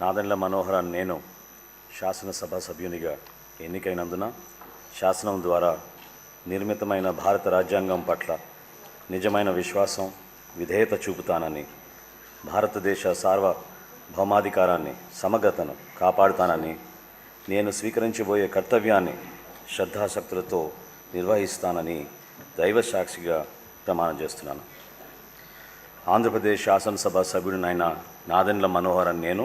నాదెండ్ల మనోహరాన్ని నేను శాసనసభ సభ్యునిగా ఎన్నికైనందున శాసనం ద్వారా నిర్మితమైన భారత రాజ్యాంగం పట్ల నిజమైన విశ్వాసం విధేయత చూపుతానని భారతదేశ సార్వభౌమాధికారాన్ని సమగ్రతను కాపాడుతానని నేను స్వీకరించబోయే కర్తవ్యాన్ని శ్రద్ధాశక్తులతో నిర్వహిస్తానని దైవ సాక్షిగా ప్రమాణం చేస్తున్నాను. ఆంధ్రప్రదేశ్ శాసనసభ సభ్యుడినైన నాదెండ్ల మనోహరన్ నేను